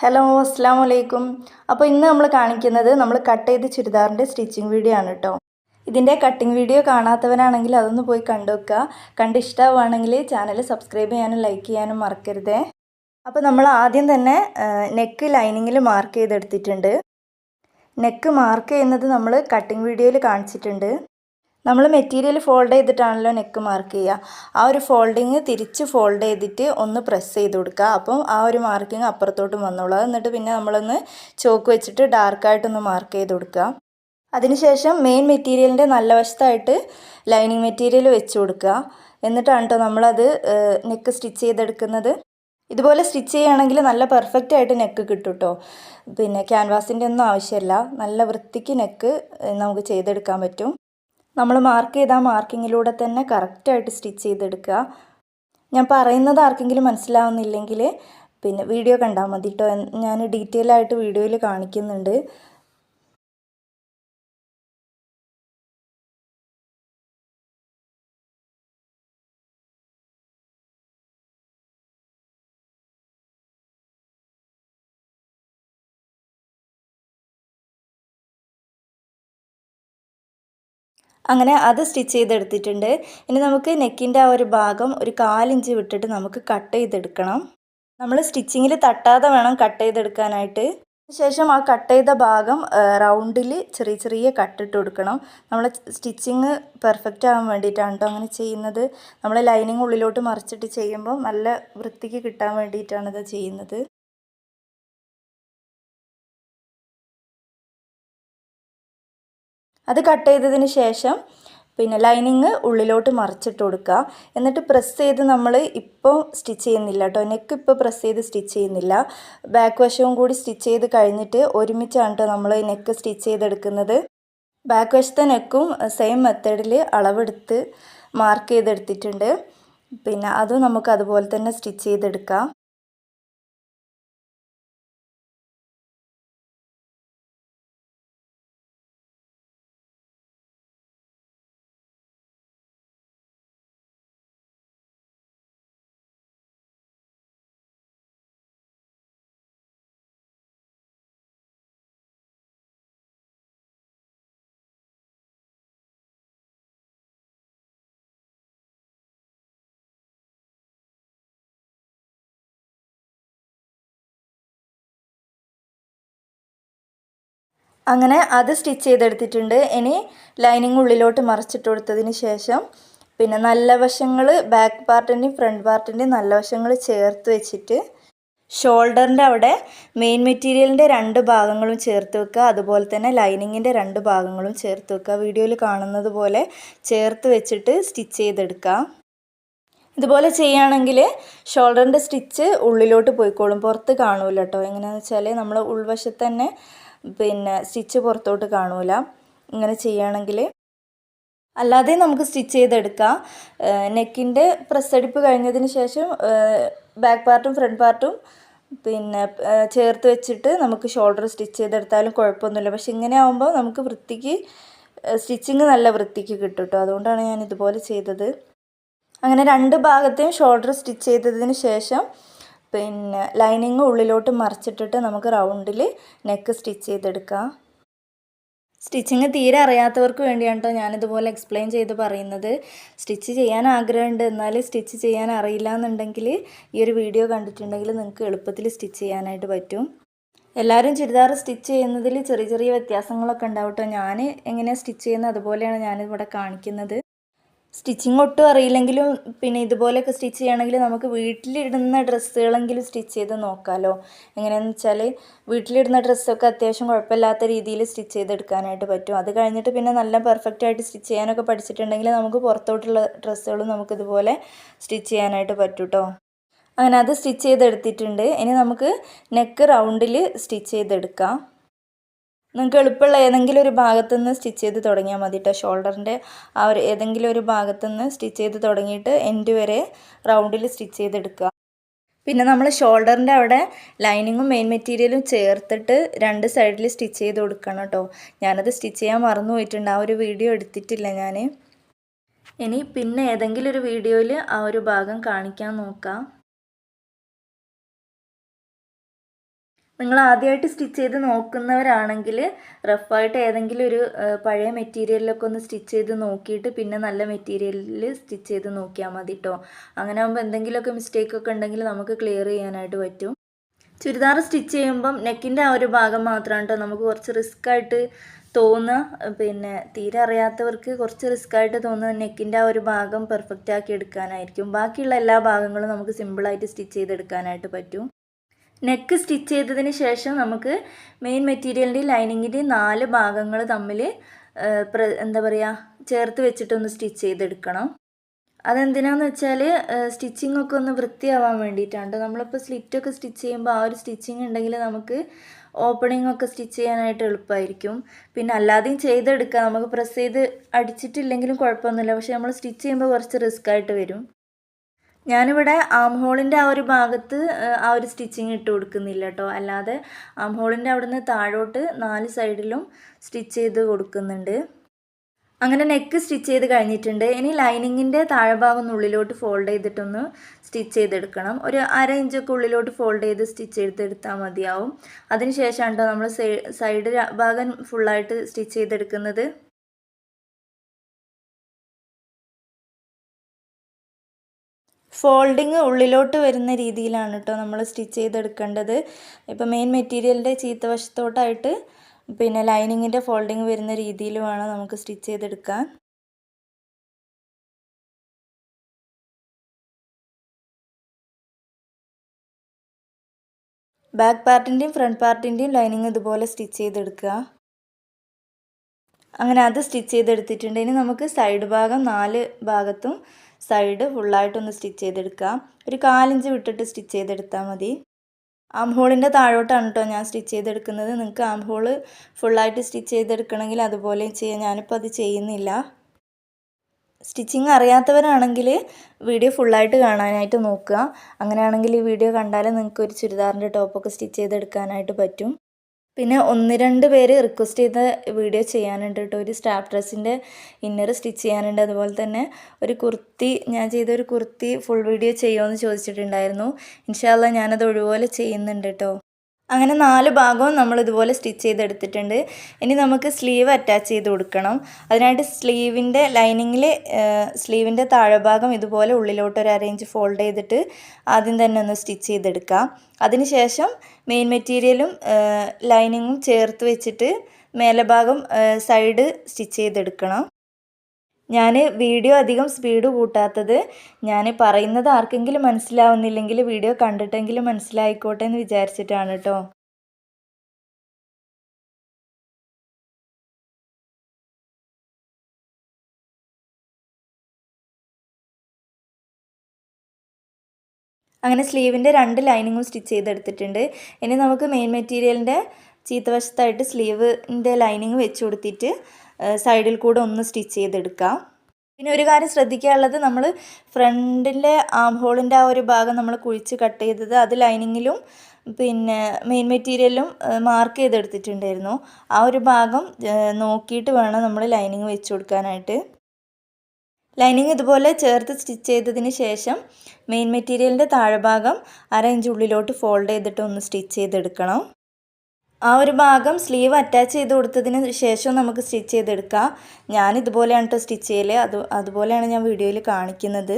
Hello അസ്സാം വലൈക്കും അപ്പോൾ ഇന്ന് നമ്മൾ കാണിക്കുന്നത് നമ്മൾ കട്ട് ചെയ്ത് ചുരിദാറിന്റെ സ്റ്റിച്ചിങ് വീഡിയോ ആണ് കേട്ടോ ഇതിന്റെ കട്ടിംഗ് വീഡിയോ കാണാത്തവരാണെങ്കിൽ അതൊന്ന് പോയി കണ്ടു വെക്കുക കണ്ട് ഇഷ്ടമാവുകയാണെങ്കിൽ ചാനൽ സബ്സ്ക്രൈബ് ചെയ്യാനും ലൈക്ക് ചെയ്യാനും മറക്കരുതേ. അപ്പോൾ നമ്മൾ ആദ്യം തന്നെ നെക്ക് ലൈനിങ്ങിൽ മാർക്ക് ചെയ്തെടുത്തിട്ടുണ്ട്. നെക്ക് മാർക്ക് ചെയ്യുന്നത് നമ്മൾ കട്ടിംഗ് വീഡിയോയിൽ കാണിച്ചിട്ടുണ്ട്. നമ്മൾ മെറ്റീരിയൽ ഫോൾഡ് ചെയ്തിട്ടാണല്ലോ നെക്ക് മാർക്ക് ചെയ്യുക. ആ ഒരു ഫോൾഡിങ് തിരിച്ച് ഫോൾഡ് ചെയ്തിട്ട് ഒന്ന് പ്രസ് ചെയ്ത് കൊടുക്കുക. അപ്പം ആ ഒരു മാർക്കിങ് അപ്പുറത്തോട്ടും വന്നോളൂ. എന്നിട്ട് പിന്നെ നമ്മളൊന്ന് ചോക്ക് വെച്ചിട്ട് ഡാർക്കായിട്ടൊന്ന് മാർക്ക് ചെയ്ത് കൊടുക്കുക. അതിനുശേഷം മെയിൻ മെറ്റീരിയലിന്റെ നല്ല വശത്തായിട്ട് ലൈനിങ് മെറ്റീരിയൽ വെച്ച് കൊടുക്കുക. എന്നിട്ടാണ് കേട്ടോ നമ്മളത് നെക്ക് സ്റ്റിച്ച് ചെയ്തെടുക്കുന്നത്. ഇതുപോലെ സ്റ്റിച്ച് ചെയ്യുകയാണെങ്കിൽ നല്ല പെർഫെക്റ്റ് ആയിട്ട് നെക്ക് കിട്ടും കേട്ടോ പിന്നെ ക്യാൻവാസിന്റെ ഒന്നും ആവശ്യമില്ല. നല്ല വൃത്തിക്ക് നെക്ക് നമുക്ക് ചെയ്തെടുക്കാൻ പറ്റും. നമ്മൾ മാർക്ക് ചെയ്ത ആ മാർക്കിങ്ങിലൂടെ തന്നെ കറക്റ്റായിട്ട് സ്റ്റിച്ച് ചെയ്തെടുക്കുക. ഞാൻ പറയുന്നത് ആർക്കെങ്കിലും മനസ്സിലാവുന്നില്ലെങ്കിൽ പിന്നെ വീഡിയോ കണ്ടാൽ മതി കേട്ടോ ഞാൻ ഡീറ്റെയിൽ ആയിട്ട് വീഡിയോയിൽ കാണിക്കുന്നുണ്ട്. അങ്ങനെ അത് സ്റ്റിച്ച് ചെയ്തെടുത്തിട്ടുണ്ട്. ഇനി നമുക്ക് നെക്കിന്റെ ആ ഒരു ഭാഗം ഒരു കാലിഞ്ച് വിട്ടിട്ട് നമുക്ക് കട്ട് ചെയ്തെടുക്കണം. നമ്മൾ സ്റ്റിച്ചിങ്ങിൽ തട്ടാതെ വേണം കട്ട് ചെയ്തെടുക്കാനായിട്ട്. ശേഷം ആ കട്ട് ചെയ്ത ഭാഗം റൗണ്ടിൽ ചെറിയ ചെറിയ കട്ടിട്ട് കൊടുക്കണം. നമ്മൾ സ്റ്റിച്ചിങ് പെർഫെക്റ്റ് ആകാൻ വേണ്ടിയിട്ടാണ് കേട്ടോ അങ്ങനെ ചെയ്യുന്നത്. നമ്മൾ ലൈനിങ് ഉള്ളിലോട്ട് മറിച്ചിട്ട് ചെയ്യുമ്പോൾ നല്ല വൃത്തിക്ക് കിട്ടാൻ വേണ്ടിയിട്ടാണ് ഇത് ചെയ്യുന്നത്. അത് കട്ട് ചെയ്തതിന് ശേഷം പിന്നെ ലൈനിങ് ഉള്ളിലോട്ട് മറിച്ചിട്ട് കൊടുക്കുക. എന്നിട്ട് പ്രസ് ചെയ്ത് നമ്മൾ ഇപ്പോൾ സ്റ്റിച്ച് ചെയ്യുന്നില്ല കേട്ടോ നെക്ക് ഇപ്പോൾ പ്രസ് ചെയ്ത് സ്റ്റിച്ച് ചെയ്യുന്നില്ല. ബാക്ക് വശവും കൂടി സ്റ്റിച്ച് ചെയ്ത് കഴിഞ്ഞിട്ട് ഒരുമിച്ചാണ് നമ്മൾ നെക്ക് സ്റ്റിച്ച് ചെയ്തെടുക്കുന്നത്. ബാക്ക് വശത്തെ നെക്കും സെയിം മെത്തേഡിൽ അളവെടുത്ത് മാർക്ക് ചെയ്തെടുത്തിട്ടുണ്ട്. പിന്നെ അതും നമുക്ക് അതുപോലെ തന്നെ സ്റ്റിച്ച് ചെയ്തെടുക്കാം. അങ്ങനെ അത് സ്റ്റിച്ച് ചെയ്തെടുത്തിട്ടുണ്ട്. ഇനി ലൈനിങ് ഉള്ളിലോട്ട് മറിച്ചിട്ട് കൊടുത്തതിന് ശേഷം പിന്നെ നല്ല വശങ്ങൾ ബാക്ക് പാർട്ടിന്റെയും ഫ്രണ്ട് പാർട്ടിന്റെയും നല്ല വശങ്ങൾ ചേർത്ത് വെച്ചിട്ട് ഷോൾഡറിന്റെ അവിടെ മെയിൻ മെറ്റീരിയലിന്റെ രണ്ട് ഭാഗങ്ങളും ചേർത്ത് വെക്കുക. അതുപോലെ തന്നെ ലൈനിങ്ങിന്റെ രണ്ട് ഭാഗങ്ങളും ചേർത്ത് വെക്കുക. വീഡിയോയിൽ കാണുന്നത് പോലെ ചേർത്ത് വെച്ചിട്ട് സ്റ്റിച്ച് ചെയ്തെടുക്കുക. ഇതുപോലെ ചെയ്യുകയാണെങ്കിൽ ഷോൾഡറിന്റെ സ്റ്റിച്ച് ഉള്ളിലോട്ട് പോയിക്കോളും. പുറത്ത് കാണൂല കേട്ടോ എങ്ങനെയാണെന്ന് വെച്ചാൽ നമ്മൾ ഉൾവശത്ത് തന്നെ പിന്നെ സ്റ്റിച്ച് പുറത്തോട്ട് കാണൂല. ഇങ്ങനെ ചെയ്യുകയാണെങ്കിൽ അല്ലാതെ നമുക്ക് സ്റ്റിച്ച് ചെയ്തെടുക്കാം. നെക്കിന്റെ പ്രസ് അടിപ്പ് കഴിഞ്ഞതിന് ശേഷം ബാക്ക് പാർട്ടും ഫ്രണ്ട് പാർട്ടും പിന്നെ ചേർത്ത് വെച്ചിട്ട് നമുക്ക് ഷോൾഡർ സ്റ്റിച്ച് ചെയ്തെടുത്താലും കുഴപ്പമൊന്നുമില്ല. പക്ഷെ ഇങ്ങനെ ആകുമ്പോൾ നമുക്ക് വൃത്തിക്ക് സ്റ്റിച്ചിങ് നല്ല വൃത്തിക്ക് കിട്ടും കേട്ടോ അതുകൊണ്ടാണ് ഞാൻ ഇതുപോലെ ചെയ്തത്. അങ്ങനെ രണ്ട് ഭാഗത്തെയും ഷോൾഡർ സ്റ്റിച്ച് ചെയ്തതിന് ശേഷം പിന്നെ ലൈനിങ് ഉള്ളിലോട്ട് മറിച്ചിട്ടിട്ട് നമുക്ക് റൗണ്ടിൽ നെക്ക് സ്റ്റിച്ച് ചെയ്തെടുക്കാം. സ്റ്റിച്ചിങ് തീരെ അറിയാത്തവർക്ക് വേണ്ടിയാണ് കേട്ടോ ഞാനിതുപോലെ എക്സ്പ്ലെയിൻ ചെയ്ത് പറയുന്നത്. സ്റ്റിച്ച് ചെയ്യാൻ ആഗ്രഹമുണ്ട് എന്നാൽ സ്റ്റിച്ച് ചെയ്യാൻ അറിയില്ല എന്നുണ്ടെങ്കിൽ ഈ ഒരു വീഡിയോ കണ്ടിട്ടുണ്ടെങ്കിൽ നിങ്ങൾക്ക് എളുപ്പത്തിൽ സ്റ്റിച്ച് ചെയ്യാനായിട്ട് പറ്റും. എല്ലാവരും ചുരിദാർ സ്റ്റിച്ച് ചെയ്യുന്നതിൽ ചെറിയ ചെറിയ വ്യത്യാസങ്ങളൊക്കെ ഉണ്ടാവും കേട്ടോ ഞാൻ എങ്ങനെയാണ് സ്റ്റിച്ച് ചെയ്യുന്നത് അതുപോലെയാണ് ഞാനിവിടെ കാണിക്കുന്നത്. സ്റ്റിച്ചിങ് ഒട്ടും അറിയില്ലെങ്കിലും പിന്നെ ഇതുപോലെയൊക്കെ സ്റ്റിച്ച് ചെയ്യണമെങ്കിൽ നമുക്ക് വീട്ടിലിടുന്ന ഡ്രസ്സുകളെങ്കിലും സ്റ്റിച്ച് ചെയ്ത് നോക്കാമല്ലോ എങ്ങനെയാണെന്ന് വെച്ചാൽ വീട്ടിലിടുന്ന ഡ്രസ്സൊക്കെ അത്യാവശ്യം കുഴപ്പമില്ലാത്ത രീതിയിൽ സ്റ്റിച്ച് ചെയ്തെടുക്കാനായിട്ട് പറ്റും. അത് കഴിഞ്ഞിട്ട് പിന്നെ നല്ല പെർഫെക്റ്റ് ആയിട്ട് സ്റ്റിച്ച് ചെയ്യാനൊക്കെ പഠിച്ചിട്ടുണ്ടെങ്കിൽ നമുക്ക് പുറത്തോട്ടുള്ള ഡ്രസ്സുകളും നമുക്കിതുപോലെ സ്റ്റിച്ച് ചെയ്യാനായിട്ട് പറ്റും കേട്ടോ അങ്ങനെ അത് സ്റ്റിച്ച് ചെയ്തെടുത്തിട്ടുണ്ട്. ഇനി നമുക്ക് നെക്ക് റൗണ്ടിൽ സ്റ്റിച്ച് ചെയ്തെടുക്കാം. നിങ്ങൾക്ക് എളുപ്പമുള്ള ഏതെങ്കിലും ഒരു ഭാഗത്തു നിന്ന് സ്റ്റിച്ച് ചെയ്ത് തുടങ്ങിയാൽ മതി കേട്ടോ ഷോൾഡറിന്റെ ആ ഒരു ഏതെങ്കിലും ഒരു ഭാഗത്തു നിന്ന് സ്റ്റിച്ച് ചെയ്ത് തുടങ്ങിയിട്ട് എൻഡ് വരെ റൗണ്ടിൽ സ്റ്റിച്ച് ചെയ്തെടുക്കുക. പിന്നെ നമ്മൾ ഷോൾഡറിന്റെ അവിടെ ലൈനിങ്ങും മെയിൻ മെറ്റീരിയലും ചേർത്തിട്ട് രണ്ട് സൈഡിൽ സ്റ്റിച്ച് ചെയ്ത് കൊടുക്കണം കേട്ടോ ഞാനത് സ്റ്റിച്ച് ചെയ്യാൻ മറന്നു പോയിട്ടുണ്ട്. ആ ഒരു വീഡിയോ എടുത്തിട്ടില്ല ഞാൻ ഇനി പിന്നെ ഏതെങ്കിലും ഒരു വീഡിയോയിൽ ആ ഒരു ഭാഗം കാണിക്കാൻ നോക്കാം. നിങ്ങൾ ആദ്യമായിട്ട് സ്റ്റിച്ച് ചെയ്ത് നോക്കുന്നവരാണെങ്കിൽ റഫായിട്ട് ഏതെങ്കിലും ഒരു പഴയ മെറ്റീരിയലിലൊക്കെ ഒന്ന് സ്റ്റിച്ച് ചെയ്ത് നോക്കിയിട്ട് പിന്നെ നല്ല മെറ്റീരിയലിൽ സ്റ്റിച്ച് ചെയ്ത് നോക്കിയാൽ മതി കേട്ടോ അങ്ങനെ ആകുമ്പോൾ എന്തെങ്കിലുമൊക്കെ മിസ്റ്റേക്ക് ഒക്കെ ഉണ്ടെങ്കിൽ നമുക്ക് ക്ലിയർ ചെയ്യാനായിട്ട് പറ്റും. ചുരിദാർ സ്റ്റിച്ച് ചെയ്യുമ്പം നെക്കിന്റെ ആ ഒരു ഭാഗം മാത്രമാണ് കേട്ടോ നമുക്ക് കുറച്ച് റിസ്ക് ആയിട്ട് തോന്നുക പിന്നെ തീരെ അറിയാത്തവർക്ക് കുറച്ച് റിസ്ക് ആയിട്ട് തോന്നുന്ന നെക്കിന്റെ ആ ഒരു ഭാഗം പെർഫെക്റ്റ് ആക്കി എടുക്കാനായിരിക്കും. ബാക്കിയുള്ള എല്ലാ ഭാഗങ്ങളും നമുക്ക് സിമ്പിളായിട്ട് സ്റ്റിച്ച് ചെയ്തെടുക്കാനായിട്ട് പറ്റും. നെക്ക് സ്റ്റിച്ച് ചെയ്തതിന് ശേഷം നമുക്ക് മെയിൻ മെറ്റീരിയലിന്റെ ലൈനിങ്ങിന്റെ നാല് ഭാഗങ്ങൾ തമ്മിൽ എന്താ പറയുക ചേർത്ത് വെച്ചിട്ടൊന്ന് സ്റ്റിച്ച് ചെയ്തെടുക്കണം. അതെന്തിനാന്ന് വെച്ചാൽ സ്റ്റിച്ചിങ് ഒക്കെ ഒന്ന് വൃത്തിയാവാൻ വേണ്ടിയിട്ടാണ്. നമ്മളിപ്പോൾ സ്ലിറ്റൊക്കെ സ്റ്റിച്ച് ചെയ്യുമ്പോൾ ആ ഒരു സ്റ്റിച്ചിങ് ഉണ്ടെങ്കിൽ നമുക്ക് ഓപ്പണിംഗ് ഒക്കെ സ്റ്റിച്ച് ചെയ്യാനായിട്ട് എളുപ്പമായിരിക്കും പിന്നെ അല്ലാതെയും ചെയ്തെടുക്കാം. നമുക്ക് പ്രസ് ചെയ്ത് അടിച്ചിട്ടില്ലെങ്കിലും കുഴപ്പമൊന്നുമില്ല. പക്ഷേ നമ്മൾ സ്റ്റിച്ച് ചെയ്യുമ്പോൾ കുറച്ച് റിസ്ക് ആയിട്ട് വരും. ഞാനിവിടെ ആം ഹോളിന്റെ ആ ഒരു ഭാഗത്ത് ആ ഒരു സ്റ്റിച്ചിങ് ഇട്ട് കൊടുക്കുന്നില്ല കേട്ടോ അല്ലാതെ ആം ഹോളിന്റെ അവിടുന്ന് താഴോട്ട് നാല് സൈഡിലും സ്റ്റിച്ച് ചെയ്ത് കൊടുക്കുന്നുണ്ട്. അങ്ങനെ നെക്ക് സ്റ്റിച്ച് ചെയ്ത് കഴിഞ്ഞിട്ടുണ്ട്. ഇനി ലൈനിങ്ങിന്റെ താഴെഭാഗം ഉള്ളിലോട്ട് ഫോൾഡ് ചെയ്തിട്ടൊന്ന് സ്റ്റിച്ച് ചെയ്തെടുക്കണം. ഒരു അര ഇഞ്ചൊക്കെ ഉള്ളിലോട്ട് ഫോൾഡ് ചെയ്ത് സ്റ്റിച്ച് ചെയ്തെടുത്താൽ മതിയാവും. അതിനുശേഷമാണ് കേട്ടോ നമ്മൾ സൈഡ് ഭാഗം ഫുള്ളായിട്ട് സ്റ്റിച്ച് ചെയ്തെടുക്കുന്നത്. ഫോൾഡിങ് ഉള്ളിലോട്ട് വരുന്ന രീതിയിലാണ് കേട്ടോ നമ്മൾ സ്റ്റിച്ച് ചെയ്തെടുക്കേണ്ടത്. ഇപ്പോൾ മെയിൻ മെറ്റീരിയലിന്റെ ചീത്ത വശത്തോട്ടായിട്ട് പിന്നെ ലൈനിങ്ങിന്റെ ഫോൾഡിങ് വരുന്ന രീതിയിൽ വേണം നമുക്ക് സ്റ്റിച്ച് ചെയ്തെടുക്കാൻ ബാക്ക് പാർട്ടിന്റെയും ഫ്രണ്ട് പാർട്ടിന്റെയും ലൈനിങ് ഇതുപോലെ സ്റ്റിച്ച് ചെയ്തെടുക്കുക. അങ്ങനെ അത് സ്റ്റിച്ച് ചെയ്തെടുത്തിട്ടുണ്ട്. ഇനി നമുക്ക് സൈഡ് ഭാഗം നാല് ഭാഗത്തും സൈഡ് ഫുള്ളായിട്ടൊന്ന് സ്റ്റിച്ച് ചെയ്തെടുക്കുക. ഒരു കാലിഞ്ച് വിട്ടിട്ട് സ്റ്റിച്ച് ചെയ്തെടുത്താൽ മതി. ആം ഹോളിന്റെ താഴോട്ടാണ് കേട്ടോ ഞാൻ സ്റ്റിച്ച് ചെയ്തെടുക്കുന്നത്. നിങ്ങൾക്ക് ആം ഹോൾ ഫുള്ളായിട്ട് സ്റ്റിച്ച് ചെയ്തെടുക്കണമെങ്കിൽ അതുപോലെ ചെയ്യാം. ഞാനിപ്പോൾ അത് ചെയ്യുന്നില്ല. സ്റ്റിച്ചിങ് അറിയാത്തവരാണെങ്കിൽ വീഡിയോ ഫുള്ളായിട്ട് കാണാനായിട്ട് നോക്കുക. അങ്ങനെയാണെങ്കിൽ ഈ വീഡിയോ കണ്ടാൽ നിങ്ങൾക്ക് ഒരു ചുരിദാറിന്റെ ടോപ്പൊക്കെ സ്റ്റിച്ച് ചെയ്തെടുക്കാനായിട്ട് പറ്റും. പിന്നെ ഒന്ന് രണ്ട് പേര് റിക്വസ്റ്റ് ചെയ്ത വീഡിയോ ചെയ്യാനുണ്ട് കേട്ടോ. ഒരു സ്റ്റാഫ് ഡ്രസ്സിന്റെ ഇന്നർ സ്റ്റിച്ച് ചെയ്യാനുണ്ട്. അതുപോലെ തന്നെ ഒരു കുർത്തി ഞാൻ ചെയ്ത ഒരു കുർത്തി ഫുൾ വീഡിയോ ചെയ്യുമോ എന്ന് ചോദിച്ചിട്ടുണ്ടായിരുന്നു ഇൻഷാല്ല ഞാനത് ഒഴിവുപോലെ ചെയ്യുന്നുണ്ട് കേട്ടോ. അങ്ങനെ നാല് ഭാഗവും നമ്മൾ ഇതുപോലെ സ്റ്റിച്ച് ചെയ്തെടുത്തിട്ടുണ്ട്. ഇനി നമുക്ക് സ്ലീവ് അറ്റാച്ച് ചെയ്ത് കൊടുക്കണം. അതിനായിട്ട് സ്ലീവിന്റെ ലൈനിങ്ങിൽ സ്ലീവിന്റെ താഴെഭാഗം ഇതുപോലെ ഉള്ളിലോട്ട് ഒരു അറേഞ്ച് ഫോൾഡ് ചെയ്തിട്ട് ആദ്യം തന്നെ ഒന്ന് സ്റ്റിച്ച് ചെയ്തെടുക്കാം അതിനുശേഷം മെയിൻ മെറ്റീരിയലും ലൈനിങ്ങും ചേർത്ത് വെച്ചിട്ട് മേലെ ഭാഗം സൈഡ് സ്റ്റിച്ച് ചെയ്തെടുക്കണം. ഞാൻ വീഡിയോ അധികം സ്പീഡ് കൂട്ടാത്തത് ഞാൻ പറയുന്നത് ആർക്കെങ്കിലും മനസ്സിലാവുന്നില്ലെങ്കിൽ വീഡിയോ കണ്ടിട്ടെങ്കിലും മനസ്സിലായിക്കോട്ടെ എന്ന് വിചാരിച്ചിട്ടാണ് കേട്ടോ അങ്ങനെ സ്ലീവിന്റെ രണ്ട് ലൈനിങ്ങും സ്റ്റിച്ച് ചെയ്തെടുത്തിട്ടുണ്ട്. ഇനി നമുക്ക് മെയിൻ മെറ്റീരിയലിന്റെ ചീത്തവശത്തായിട്ട് സ്ലീവിന്റെ ലൈനിങ് വെച്ച് കൊടുത്തിട്ട് സൈഡിൽ കൂടെ ഒന്ന് സ്റ്റിച്ച് ചെയ്തെടുക്കാം. പിന്നെ ഒരു കാര്യം ശ്രദ്ധിക്കാനുള്ളത് നമ്മൾ ഫ്രണ്ടിലെ ആം ഹോളിന്റെ ആ ഒരു ഭാഗം നമ്മൾ കുഴിച്ച് കട്ട് ചെയ്തത് അത് ലൈനിങ്ങിലും പിന്നെ മെയിൻ മെറ്റീരിയലും മാർക്ക് ചെയ്തെടുത്തിട്ടുണ്ടായിരുന്നു. ആ ഒരു ഭാഗം നോക്കിയിട്ട് വേണം നമ്മൾ ലൈനിങ് വെച്ച് കൊടുക്കാനായിട്ട്. ലൈനിങ് ഇതുപോലെ ചേർത്ത് സ്റ്റിച്ച് ചെയ്തതിന് ശേഷം മെയിൻ മെറ്റീരിയലിന്റെ താഴെഭാഗം അര ഇഞ്ച് ഉള്ളിലോട്ട് ഫോൾഡ് ചെയ്തിട്ട് ഒന്ന് സ്റ്റിച്ച് ചെയ്തെടുക്കണം. ആ ഒരു ഭാഗം സ്ലീവ് അറ്റാച്ച് ചെയ്ത് കൊടുത്തതിന് ശേഷം നമുക്ക് സ്റ്റിച്ച് ചെയ്തെടുക്കാം. ഞാൻ ഇതുപോലെയാണ് കേട്ടോ സ്റ്റിച്ച് ചെയ്യൽ അത് അതുപോലെയാണ് ഞാൻ വീഡിയോയിൽ കാണിക്കുന്നത്.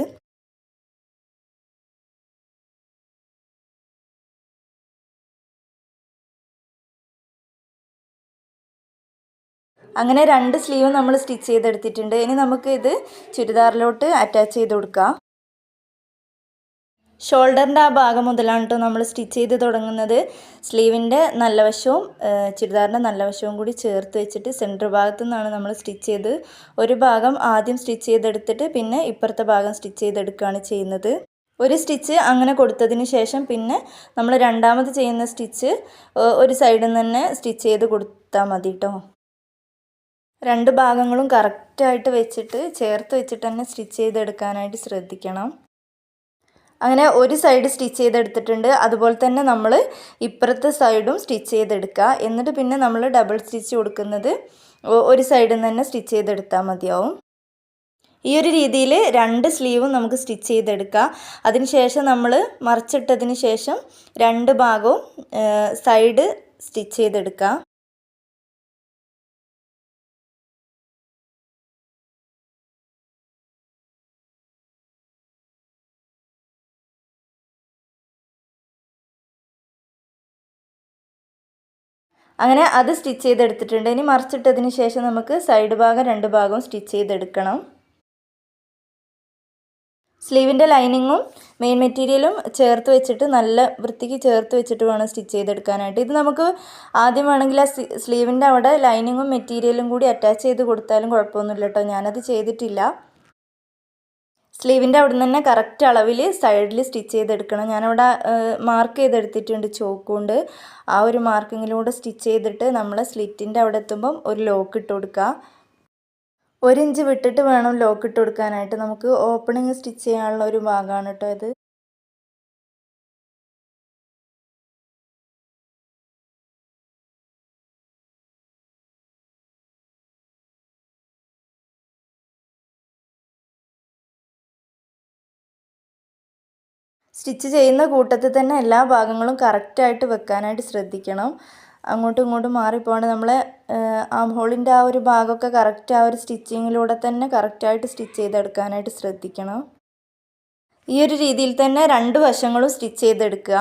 അങ്ങനെ രണ്ട് സ്ലീവ് നമ്മൾ സ്റ്റിച്ച് ചെയ്തെടുത്തിട്ടുണ്ട്. ഇനി നമുക്ക് ഇത് ചുരിദാറിലോട്ട് അറ്റാച്ച് ചെയ്ത് കൊടുക്കാം. ഷോൾഡറിന്റെ ആ ഭാഗം മുതലാണ് കേട്ടോ നമ്മൾ സ്റ്റിച്ച് ചെയ്ത് തുടങ്ങുന്നത്. സ്ലീവിന്റെ നല്ല വശവും ചുരിദാറിന്റെ നല്ല വശവും കൂടി ചേർത്ത് വെച്ചിട്ട് സെന്റർ ഭാഗത്തു നിന്നാണ് നമ്മൾ സ്റ്റിച്ച് ചെയ്ത് ഒരു ഭാഗം ആദ്യം സ്റ്റിച്ച് ചെയ്തെടുത്തിട്ട് പിന്നെ ഇപ്പുറത്തെ ഭാഗം സ്റ്റിച്ച് ചെയ്തെടുക്കുകയാണ് ചെയ്യുന്നത്. ഒരു സ്റ്റിച്ച് അങ്ങനെ കൊടുത്തതിന് ശേഷം പിന്നെ നമ്മൾ രണ്ടാമത് ചെയ്യുന്ന സ്റ്റിച്ച് ഒരു സൈഡിൽ നിന്ന് തന്നെ സ്റ്റിച്ച് ചെയ്ത് കൊടുത്താൽ മതി കേട്ടോ രണ്ട് ഭാഗങ്ങളും കറക്റ്റായിട്ട് വെച്ചിട്ട് ചേർത്ത് വെച്ചിട്ട് തന്നെ സ്റ്റിച്ച് ചെയ്തെടുക്കാനായിട്ട് ശ്രദ്ധിക്കണം. അങ്ങനെ ഒരു സൈഡ് സ്റ്റിച്ച് ചെയ്തെടുത്തിട്ടുണ്ട്. അതുപോലെ തന്നെ നമ്മൾ ഇപ്പുറത്തെ സൈഡും സ്റ്റിച്ച് ചെയ്തെടുക്കുക. എന്നിട്ട് പിന്നെ നമ്മൾ ഡബിൾ സ്റ്റിച്ച് കൊടുക്കുന്നത് ഒരു സൈഡിൽ നിന്ന് തന്നെ സ്റ്റിച്ച് ചെയ്തെടുത്താൽ മതിയാവും. ഈ ഒരു രീതിയിൽ രണ്ട് സ്ലീവും നമുക്ക് സ്റ്റിച്ച് ചെയ്തെടുക്കാം. അതിനുശേഷം നമ്മൾ മറിച്ചിട്ടതിന് ശേഷം രണ്ട് ഭാഗവും സൈഡ് സ്റ്റിച്ച് ചെയ്തെടുക്കാം. അങ്ങനെ അത് സ്റ്റിച്ച് ചെയ്തെടുത്തിട്ടുണ്ട്. ഇനി മറിച്ചിട്ടതിന് ശേഷം നമുക്ക് സൈഡ് ഭാഗം രണ്ട് ഭാഗവും സ്റ്റിച്ച് ചെയ്തെടുക്കണം. സ്ലീവിന്റെ ലൈനിങ്ങും മെയിൻ മെറ്റീരിയലും ചേർത്ത് വെച്ചിട്ട് നല്ല വൃത്തിക്ക് ചേർത്ത് വെച്ചിട്ട് വേണം സ്റ്റിച്ച് ചെയ്തെടുക്കാനായിട്ട്. ഇത് നമുക്ക് ആദ്യം വേണമെങ്കിൽ ആ സ്ലീവിന്റെ അവിടെ ലൈനിങ്ങും മെറ്റീരിയലും കൂടി അറ്റാച്ച് ചെയ്ത് കൊടുത്താലും കുഴപ്പമൊന്നുമില്ല കേട്ടോ. ഞാനത് ചെയ്തിട്ടില്ല. സ്ലീവിന്റെ അവിടെ നിന്ന് തന്നെ കറക്റ്റ് അളവിൽ സൈഡിൽ സ്റ്റിച്ച് ചെയ്തെടുക്കണം. ഞാനവിടെ മാർക്ക് ചെയ്തെടുത്തിട്ടുണ്ട് ചോക്ക് കൊണ്ട്. ആ ഒരു മാർക്കിങ്ങിലൂടെ സ്റ്റിച്ച് ചെയ്തിട്ട് നമ്മൾ സ്ലിറ്റിന്റെ അവിടെ എത്തുമ്പം ഒരു ലോക്ക് ഇട്ട് കൊടുക്കുക. ഒരു ഇഞ്ച് വിട്ടിട്ട് വേണം ലോക്ക് ഇട്ട് കൊടുക്കാനായിട്ട്. നമുക്ക് ഓപ്പണിങ് സ്റ്റിച്ച് ചെയ്യാനുള്ള ഒരു ഭാഗമാണ് കേട്ടോ ഇത്. സ്റ്റിച്ച് ചെയ്യുന്ന കൂട്ടത്തിൽ തന്നെ എല്ലാ ഭാഗങ്ങളും കറക്റ്റായിട്ട് വെക്കാനായിട്ട് ശ്രദ്ധിക്കണം. അങ്ങോട്ടും ഇങ്ങോട്ടും മാറിപ്പോകണം നമ്മളെ ആം ഹോളിന്റെ ആ ഒരു ഭാഗമൊക്കെ കറക്റ്റ് ആ ഒരു സ്റ്റിച്ചിങ്ങിലൂടെ തന്നെ കറക്റ്റായിട്ട് സ്റ്റിച്ച് ചെയ്തെടുക്കാനായിട്ട് ശ്രദ്ധിക്കണം. ഈ ഒരു രീതിയിൽ തന്നെ രണ്ട് വശങ്ങളും സ്റ്റിച്ച് ചെയ്തെടുക്കുക.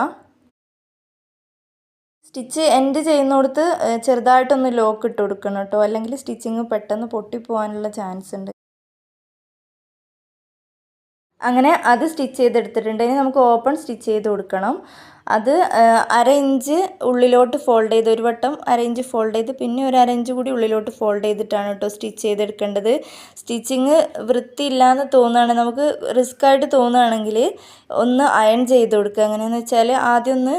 സ്റ്റിച്ച് എൻഡ് ചെയ്യുന്നിടത്ത് ചെറുതായിട്ടൊന്ന് ലോക്ക് ഇട്ട് കൊടുക്കണം കേട്ടോ. അല്ലെങ്കിൽ സ്റ്റിച്ചിങ് പെട്ടെന്ന് പൊട്ടിപ്പോകാനുള്ള ചാൻസ് ഉണ്ട്. അങ്ങനെ അത് സ്റ്റിച്ച് ചെയ്തെടുത്തിട്ടുണ്ട്. ഇനി നമുക്ക് ഓപ്പൺ സ്റ്റിച്ച് ചെയ്ത് കൊടുക്കണം. അത് അര ഇഞ്ച് ഉള്ളിലോട്ട് ഫോൾഡ് ചെയ്ത് ഒരു വട്ടം അര ഇഞ്ച് ഫോൾഡ് ചെയ്ത് പിന്നെ ഒരു അര ഇഞ്ച് കൂടി ഉള്ളിലോട്ട് ഫോൾഡ് ചെയ്തിട്ടാണ് കേട്ടോ സ്റ്റിച്ച് ചെയ്തെടുക്കേണ്ടത്. സ്റ്റിച്ചിങ് വൃത്തിയില്ലാന്ന് തോന്നുകയാണെങ്കിൽ നമുക്ക് റിസ്ക് ആയിട്ട് തോന്നുകയാണെങ്കിൽ ഒന്ന് അയൺ ചെയ്ത് കൊടുക്കുക. എങ്ങനെയാണെന്ന് വെച്ചാൽ ആദ്യം ഒന്ന്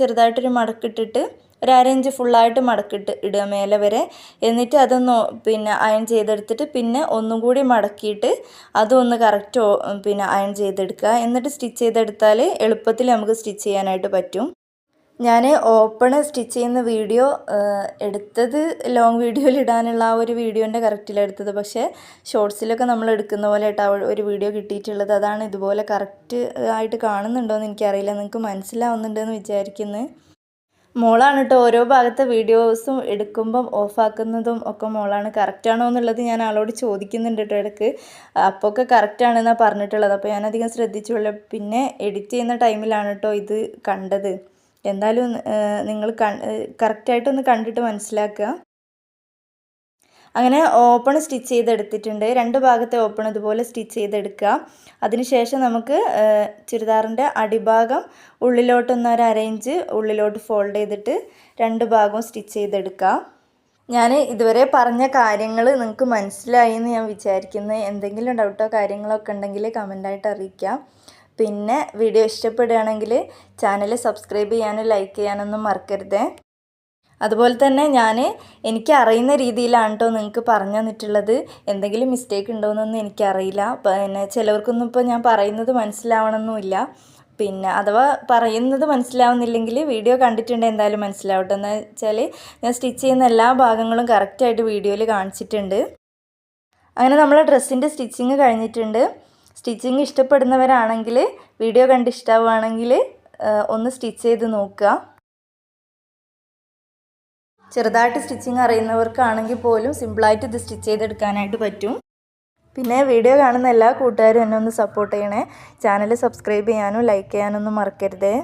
ചെറുതായിട്ടൊരു മടക്കിട്ടിട്ട് ഒരു അരഞ്ച് ഫുള്ളായിട്ട് മടക്കിട്ട് ഇടുക മേലെ വരെ. എന്നിട്ട് അതൊന്ന് പിന്നെ അയൺ ചെയ്തെടുത്തിട്ട് പിന്നെ ഒന്നും കൂടി മടക്കിയിട്ട് അതൊന്ന് കറക്റ്റ് പിന്നെ അയൺ ചെയ്തെടുക്കുക. എന്നിട്ട് സ്റ്റിച്ച് ചെയ്തെടുത്താൽ എളുപ്പത്തിൽ നമുക്ക് സ്റ്റിച്ച് ചെയ്യാനായിട്ട് പറ്റും. ഞാൻ ഓപ്പൺ സ്റ്റിച്ച് ചെയ്യുന്ന വീഡിയോ എടുത്തത് ലോങ് വീഡിയോയിൽ ഇടാനുള്ള ആ ഒരു വീഡിയോന്റെ കറക്റ്റിലെടുത്തത് പക്ഷേ ഷോർട്സിലൊക്കെ നമ്മൾ എടുക്കുന്ന പോലെ ഒരു വീഡിയോ കിട്ടിയിട്ടുള്ളത് അതാണ് ഇതുപോലെ കറക്റ്റ് ആയിട്ട് കാണുന്നുണ്ടോയെന്ന് എനിക്കറിയില്ല. നിങ്ങൾക്ക് മനസ്സിലാവുന്നുണ്ടെന്ന് വിചാരിക്കുന്നത് മോളാണ് കേട്ടോ ഓരോ ഭാഗത്തെ വീഡിയോസും എടുക്കുമ്പം ഓഫാക്കുന്നതും ഒക്കെ മോളാണ്. കറക്റ്റാണോ എന്നുള്ളത് ഞാൻ ആളോട് ചോദിക്കുന്നുണ്ട് കേട്ടോ ഇടയ്ക്ക് അപ്പോൾ ഒക്കെ കറക്റ്റാണെന്നാണ് പറഞ്ഞിട്ടുള്ളത്. അപ്പോൾ ഞാനധികം ശ്രദ്ധിച്ചുള്ളൂ. പിന്നെ എഡിറ്റ് ചെയ്യുന്ന ടൈമിലാണ് കേട്ടോ ഇത് കണ്ടത്. എന്തായാലും നിങ്ങൾ കറക്റ്റായിട്ടൊന്ന് കണ്ടിട്ട് മനസ്സിലാക്കുക. അങ്ങനെ ഓപ്പൺ സ്റ്റിച്ച് ചെയ്തെടുത്തിട്ടുണ്ട്. രണ്ട് ഭാഗത്തെ ഓപ്പൺ ഇതുപോലെ സ്റ്റിച്ച് ചെയ്തെടുക്കുക. അതിനുശേഷം നമുക്ക് ചുരിദാറിന്റെ അടിഭാഗം ഉള്ളിലോട്ടൊന്ന് ഒരു അരയിഞ്ച് ഉള്ളിലോട്ട് ഫോൾഡ് ചെയ്തിട്ട് രണ്ട് ഭാഗവും സ്റ്റിച്ച് ചെയ്തെടുക്കുക. ഞാൻ ഇതുവരെ പറഞ്ഞ കാര്യങ്ങൾ നിങ്ങൾക്ക് മനസ്സിലായി എന്ന് ഞാൻ വിചാരിക്കുന്നു. എന്തെങ്കിലും ഡൗട്ടോ കാര്യങ്ങളൊക്കെ ഉണ്ടെങ്കിൽ കമന്റായിട്ട് അറിയിക്കാം. പിന്നെ വീഡിയോ ഇഷ്ടപ്പെടുകയാണെങ്കിൽ ചാനൽ സബ്സ്ക്രൈബ് ചെയ്യാനും ലൈക്ക് ചെയ്യാനൊന്നും മറക്കരുതേ. അതുപോലെ തന്നെ ഞാൻ എനിക്ക് അറിയുന്ന രീതിയിലാണ് കേട്ടോ നിങ്ങൾക്ക് പറഞ്ഞു തന്നിട്ടുള്ളത്. എന്തെങ്കിലും മിസ്റ്റേക്ക് ഉണ്ടോയെന്നൊന്നും എനിക്കറിയില്ല. പിന്നെ ചിലവർക്കൊന്നും ഇപ്പോൾ ഞാൻ പറയുന്നത് മനസ്സിലാവണമെന്നില്ല പിന്നെ അഥവാ പറയുന്നത് മനസ്സിലാവുന്നില്ലെങ്കിൽ വീഡിയോ കണ്ടിട്ടുണ്ടെങ്കിൽ എന്തായാലും മനസ്സിലാവട്ടെ. എന്ന് വെച്ചാൽ ഞാൻ സ്റ്റിച്ച് ചെയ്യുന്ന എല്ലാ ഭാഗങ്ങളും കറക്റ്റായിട്ട് വീഡിയോയിൽ കാണിച്ചിട്ടുണ്ട്. അങ്ങനെ നമ്മൾ ഡ്രസ്സിന്റെ സ്റ്റിച്ചിങ് കഴിഞ്ഞിട്ടുണ്ട്. സ്റ്റിച്ചിങ് ഇഷ്ടപ്പെടുന്നവരാണെങ്കിൽ വീഡിയോ കണ്ട് ഇഷ്ടമാവുകയാണെങ്കിൽ ഒന്ന് സ്റ്റിച്ച് ചെയ്ത് നോക്കുക. ചെറുതായിട്ട് സ്റ്റിച്ചിങ് അറിയുന്നവർക്കാണെങ്കിൽ പോലും സിമ്പിളായിട്ട് ഇത് സ്റ്റിച്ച് ചെയ്തെടുക്കാനായിട്ട് പറ്റും. പിന്നെ വീഡിയോ കാണുന്ന എല്ലാ കൂട്ടുകാരും എന്നെ ഒന്ന് സപ്പോർട്ട് ചെയ്യണേ. ചാനൽ സബ്സ്ക്രൈബ് ചെയ്യാനും ലൈക്ക് ചെയ്യാനൊന്നും മറക്കരുതേ.